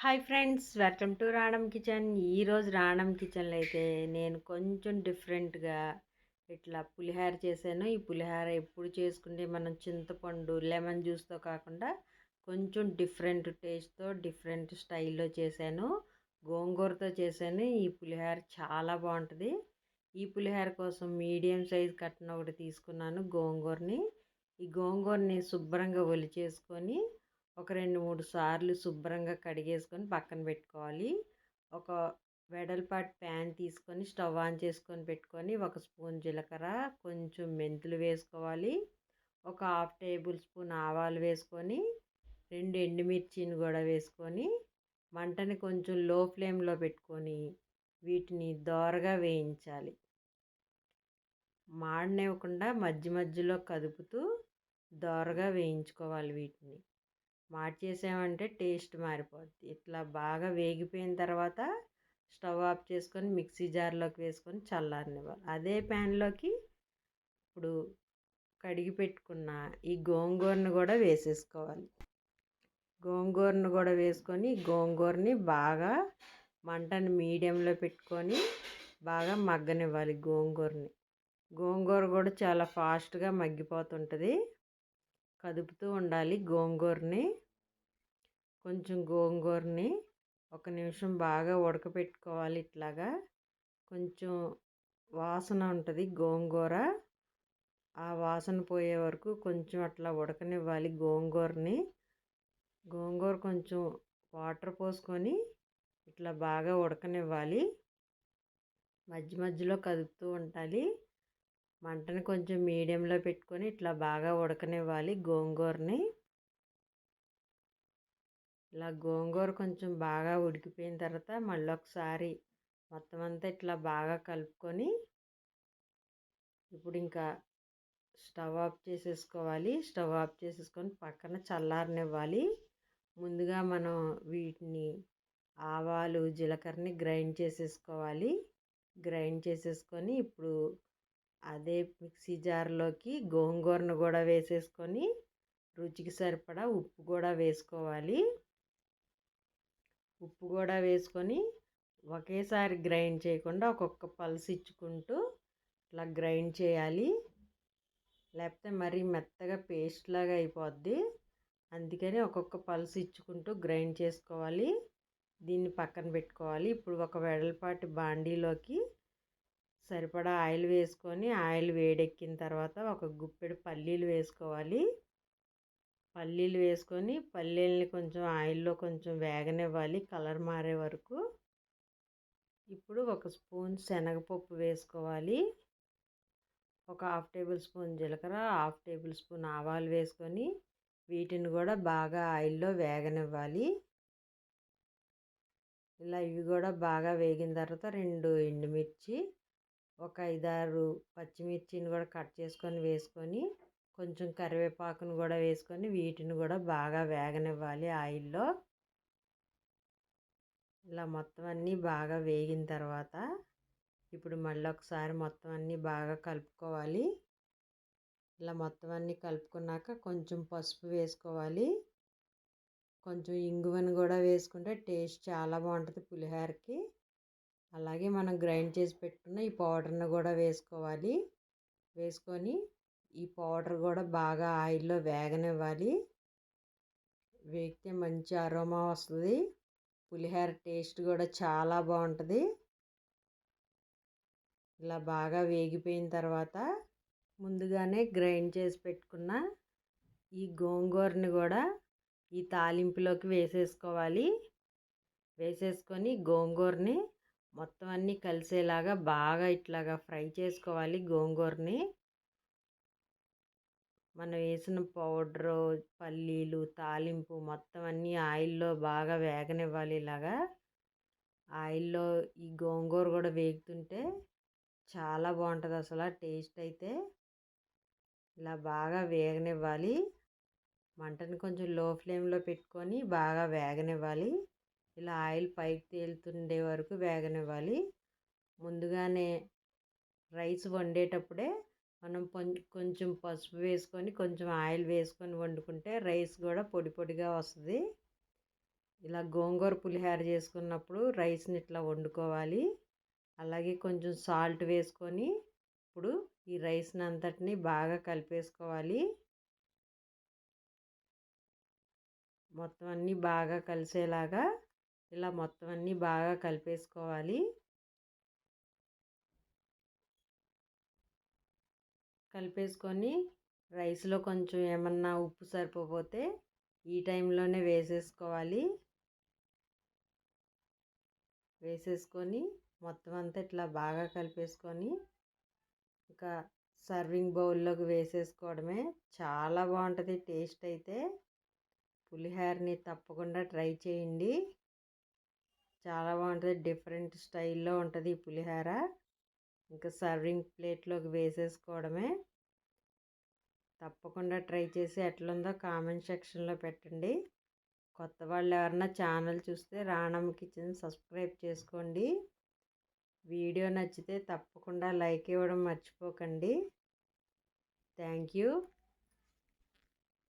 Hi friends welcome to Ranam kitchen. ఈరోజు రాణం కిచెన్లో అయితే నేను కొంచెం డిఫరెంట్గా ఇట్లా పులిహార చేశాను. ఈ పులిహార ఎప్పుడు చేసుకుంటే మనం చింతపండు లెమన్ జ్యూస్తో కాకుండా కొంచెం డిఫరెంట్ టేస్ట్తో డిఫరెంట్ స్టైల్లో చేశాను. గోంగూరతో చేశాను. ఈ పులిహార చాలా బాగుంటుంది. ఈ పులిహార కోసం మీడియం సైజ్ కట్న ఒకటి తీసుకున్నాను గోంగూరని. ఈ గోంగూరని శుభ్రంగా ఒలిచేసుకొని ఒక రెండు మూడు సార్లు శుభ్రంగా కడిగేసుకొని పక్కన పెట్టుకోవాలి. ఒక వెడల్పాటి ప్యాన్ తీసుకొని స్టవ్ ఆన్ చేసుకొని పెట్టుకొని ఒక స్పూన్ జీలకర్ర కొంచెం మెంతులు వేసుకోవాలి. ఒక హాఫ్ టేబుల్ స్పూన్ ఆవాలు వేసుకొని రెండు ఎండుమిర్చిని కూడా వేసుకొని మంటని కొంచెం లో ఫ్లేమ్లో పెట్టుకొని వీటిని దోరగా వేయించాలి. మాడనివ్వకుండా మధ్య మధ్యలో కదుపుతూ దోరగా వేయించుకోవాలి వీటిని. మార్చేసామంటే టేస్ట్ మారిపోద్ది. ఇట్లా బాగా వేగిపోయిన తర్వాత స్టవ్ ఆఫ్ చేసుకొని మిక్సీ జార్లోకి వేసుకొని చల్లారనివ్వాలి. అదే ప్యాన్లోకి ఇప్పుడు కడిగి పెట్టుకున్న ఈ గోంగూరను కూడా వేసేసుకోవాలి. గోంగూరను కూడా వేసుకొని గోంగూరని బాగా మంటను మీడియంలో పెట్టుకొని బాగా మగ్గనివ్వాలి గోంగూరని. గోంగూర కూడా చాలా ఫాస్ట్గా మగ్గిపోతుంటుంది. కదుపుతూ ఉండాలి గోంగూరని. కొంచెం గోంగూరని ఒక నిమిషం బాగా ఉడకపెట్టుకోవాలి ఇట్లాగా. కొంచెం వాసన ఉంటుంది గోంగూర. ఆ వాసన పోయే వరకు కొంచెం అట్లా ఉడకనివ్వాలి గోంగూరని. గోంగూర కొంచెం వాటర్ పోసుకొని ఇట్లా బాగా ఉడకనివ్వాలి. మధ్య మధ్యలో కదుపుతూ ఉండాలి. మంటని కొంచెం మీడియంలో పెట్టుకొని ఇట్లా బాగా ఉడకనివ్వాలి గోంగూరని. ఇలా గోంగూర కొంచెం బాగా ఉడికిపోయిన తర్వాత మళ్ళీ ఒకసారి మొత్తం అంతా ఇట్లా బాగా కలుపుకొని ఇప్పుడు ఇంకా స్టవ్ ఆఫ్ చేసేసుకోవాలి. స్టవ్ ఆఫ్ చేసేసుకొని పక్కన చల్లారనివ్వాలి. ముందుగా మనం వీటిని ఆవాలు జీలకర్రని గ్రైండ్ చేసేసుకోవాలి. గ్రైండ్ చేసేసుకొని ఇప్పుడు అదే మిక్సీ జార్లోకి గోంగూరను కూడా వేసేసుకొని రుచికి సరిపడా ఉప్పు కూడా వేసుకోవాలి. ఉప్పు కూడా వేసుకొని ఒకేసారి గ్రైండ్ చేయకుండా ఒక్కొక్క పల్స్ ఇచ్చుకుంటూ ఇట్లా గ్రైండ్ చేయాలి. లేకపోతే మరీ మెత్తగా పేస్ట్ లాగా అయిపోద్ది. అందుకని ఒక్కొక్క పల్స్ ఇచ్చుకుంటూ గ్రైండ్ చేసుకోవాలి. దీన్ని పక్కన పెట్టుకోవాలి. ఇప్పుడు ఒక వెడల్పాటి బాండీలోకి సరిపడా ఆయిల్ వేసుకొని ఆయిల్ వేడెక్కిన తర్వాత ఒక గుప్పెడు పల్లీలు వేసుకోవాలి. పల్లీలు వేసుకొని పల్లీలని కొంచెం ఆయిల్లో కొంచెం వేగనివ్వాలి కలర్ మారే వరకు. ఇప్పుడు ఒక స్పూన్ శనగపప్పు వేసుకోవాలి. ఒక హాఫ్ టేబుల్ స్పూన్ జీలకర్ర హాఫ్ టేబుల్ స్పూన్ ఆవాలు వేసుకొని వీటిని కూడా బాగా ఆయిల్లో వేగనివ్వాలి. ఇలా ఇవి కూడా బాగా వేగిన తర్వాత రెండు ఎండుమిర్చి ఒక ఐదారు పచ్చిమిర్చిని కూడా కట్ చేసుకొని వేసుకొని కొంచెం కరివేపాకును కూడా వేసుకొని వీటిని కూడా బాగా వేగనివ్వాలి ఆయిల్లో. ఇలా మొత్తం అన్నీ బాగా వేగిన తర్వాత ఇప్పుడు మళ్ళీ ఒకసారి మొత్తం అన్నీ బాగా కలుపుకోవాలి. ఇలా మొత్తం అన్నీ కలుపుకున్నాక కొంచెం పసుపు వేసుకోవాలి. కొంచెం ఇంగువను కూడా వేసుకుంటే టేస్ట్ చాలా బాగుంటుంది పులిహోరకి. అలాగే మనం గ్రైండ్ చేసి పెట్టుకున్న ఈ పౌడర్ని కూడా వేసుకోవాలి. వేసుకొని ఈ పౌడర్ కూడా బాగా ఆయిల్లో వేగనివ్వాలి. వేగితే మంచి అరోమా వస్తుంది. పులిహోర టేస్ట్ కూడా చాలా బాగుంటుంది ఇలా బాగా వేగిపోయిన తర్వాత ముందుగానే గ్రైండ్ చేసి పెట్టుకున్న ఈ గోంగూరని కూడా ఈ తాలింపులోకి వేసేసుకోవాలి. వేసేసుకొని గోంగూరని మొత్తం అన్నీ కలిసేలాగా బాగా ఇట్లాగా ఫ్రై చేసుకోవాలి గోంగూరని. మనం వేసిన పౌడరు పల్లీలు తాలింపు మొత్తం అన్నీ ఆయిల్లో బాగా వేగనివ్వాలి ఇలాగా. ఆయిల్లో ఈ గోంగూర కూడా వేగుతుంటే చాలా బాగుంటుంది అసలు టేస్ట్ అయితే. ఇలా బాగా వేగనివ్వాలి. మంటని కొంచెం లో ఫ్లేమ్లో పెట్టుకొని బాగా వేగనివ్వాలి. ఇలా ఆయిల్ పైకి తేలుతుండే వరకు వేగనివ్వాలి. ముందుగానే రైస్ వండేటప్పుడే మనం కొంచెం పసుపు వేసుకొని కొంచెం ఆయిల్ వేసుకొని వండుకుంటే రైస్ కూడా పొడి పొడిగా వస్తుంది. ఇలా గోంగూర పులిహోర చేసుకున్నప్పుడు రైస్ని ఇట్లా వండుకోవాలి. అలాగే కొంచెం సాల్ట్ వేసుకొని ఇప్పుడు ఈ రైస్ని అంతటిని బాగా కలిపేసుకోవాలి. మొత్తం అన్నీ బాగా కలిసేలాగా ఇలా మొత్తం అన్నీ బాగా కలిపేసుకోవాలి. కలిపేసుకొని రైస్లో కొంచెం ఏమన్నా ఉప్పు సరిపోతే ఈ టైంలోనే వేసేసుకోవాలి. వేసేసుకొని మొత్తం అంతా ఇట్లా బాగా కలిపేసుకొని ఇంకా సర్వింగ్ బౌల్లోకి వేసేసుకోవడమే చాలా బాగుంటుంది టేస్ట్ అయితే. పులిహోరని తప్పకుండా ట్రై చేయండి. చాలా బాగుంటుంది డిఫరెంట్ స్టైల్లో ఉంటుంది ఈ పులిహోర. ఇంకా సర్వింగ్ ప్లేట్లోకి వేసేసుకోవడమే. తప్పకుండా ట్రై చేసి ఎట్లుందో కామెంట్ సెక్షన్లో పెట్టండి. కొత్త వాళ్ళు ఎవరన్నా ఛానల్ చూస్తే రాణమ్మ కిచెన్ సబ్స్క్రైబ్ చేసుకోండి. వీడియో నచ్చితే తప్పకుండా లైక్ ఇవ్వడం మర్చిపోకండి. Thank you.